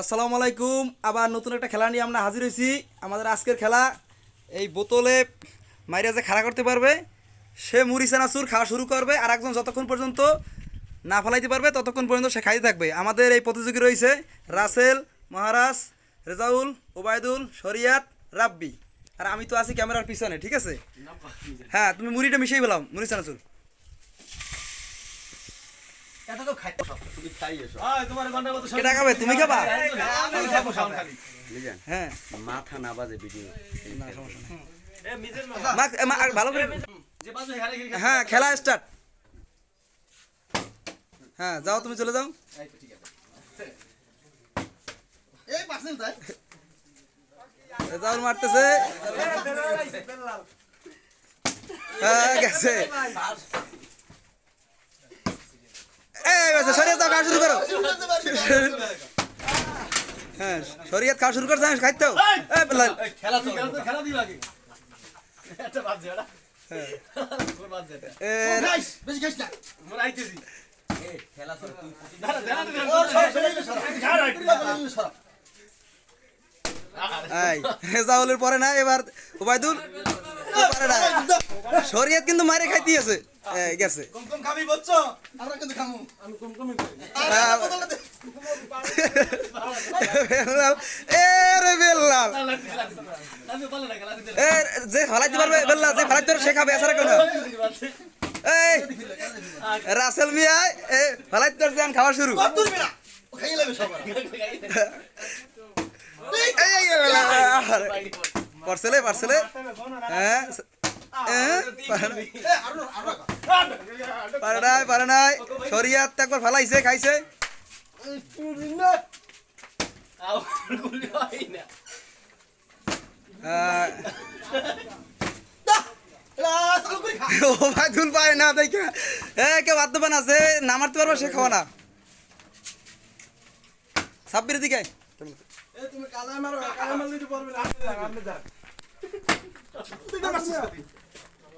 আসসালামু আলাইকুম। আবার নতুন একটা খেলা নিয়ে আমরা হাজির হয়েছি। আমাদের আজকের খেলা এই বোতলে মাইরা যে খাড়া করতে পারবে সে মুড়ি চানাচুর খাওয়া শুরু করবে আর একজন যতক্ষণ পর্যন্ত না ফেলাইতে পারবে ততক্ষণ পর্যন্ত সে খাইতে থাকবে। আমাদের এই প্রতিযোগী রয়েছে রাসেল মহারাজ রেজাউল ওবায়দুল শরিয়াত রাব্বি। আর আমি তো আছি ক্যামেরার পিছনে ঠিক আছে? হ্যাঁ তুমি মুড়িটা মিশিয়ে পেলাম মুড়ি চানাচুর। কে খাবে? তুমি খাবা? বুঝলেন হ্যাঁ। মাথা না বাজে ভিডিও মা- ভালো করে হ্যাঁ খেলা স্টার্ট হ্যাঁ যাও তুমি চলে যাও। রেজাউল মারতেছে। হ্যাঁ গেছে এই গেছে শরীয়ত খাওয়া শুরু করো? হ্যাঁ শরীয়ত খাওয়া শুরু করছে খাইতে এ এই পরে না এবার না। শরীয়ত কিন্তু মারে খাইতে আছে। গেছে হ্যাঁ। বেল্লাল এ রে বেল্লাল এ যে ফলাইতে পারবে বেল্লাল যে ফলাইতে পারবে সে খাবে এছাড়া কেন এই রাসেল মিয়া এ ফলাইতে পারছে এখন খাওয়া শুরু পার্সেলে পার্সেলে হ্যাঁ হ্যাঁ, পারে নাই। পারে নাই শরিয়াত তো একবার ফালাইছে খাইছে ও ভাই দুল পায় না দেখে এ কেউ বাদ্যবান আছে না মারতে পারব সে খাওয়া না সাব্বির দিকে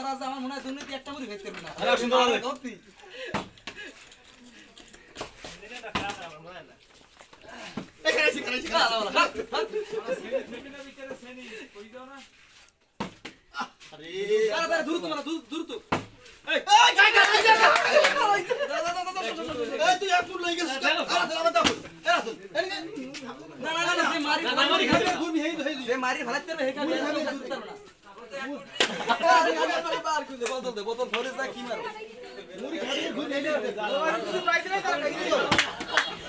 আয়। মহারাজ আমার মনে হয় দুর্নীতি একটা মুড়ি খাইতে পারবে না সত্যি। তাড়াতাড়ি দ্রুত মারো, দ্রুত, দ্রুত। এই, না, না, না, না, যে মারি মারি খাবে, যে মারি ফেলাইতে পারবে, হে খাবে,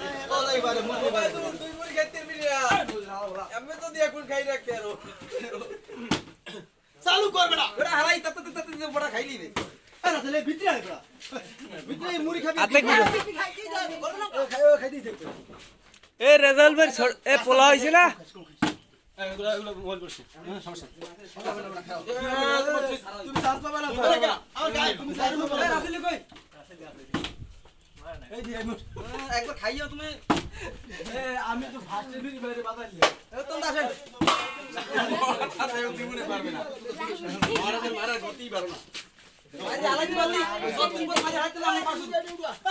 হে খাবে, খাইতে পারবে না। বোতল দে, বোতল ধরে যা, কি মারো? চালু করবে না ওরা হালাই তাতে তাতে তাতে বড়া খাই লিবে। আরে তাহলে ভিতরে আয় ভিতরে মুড়ি খাবি এ রেজাল্ট এ পোলা তো এই, না একবার খাইও তুমি আমি তো ফার্স্ট এর বাইরে বাদাইলি এ, তোমরা আসেন। মারি হালাইতে পারলি, যতদিন পর মারি হালাইতে পারলি, আমি পারব।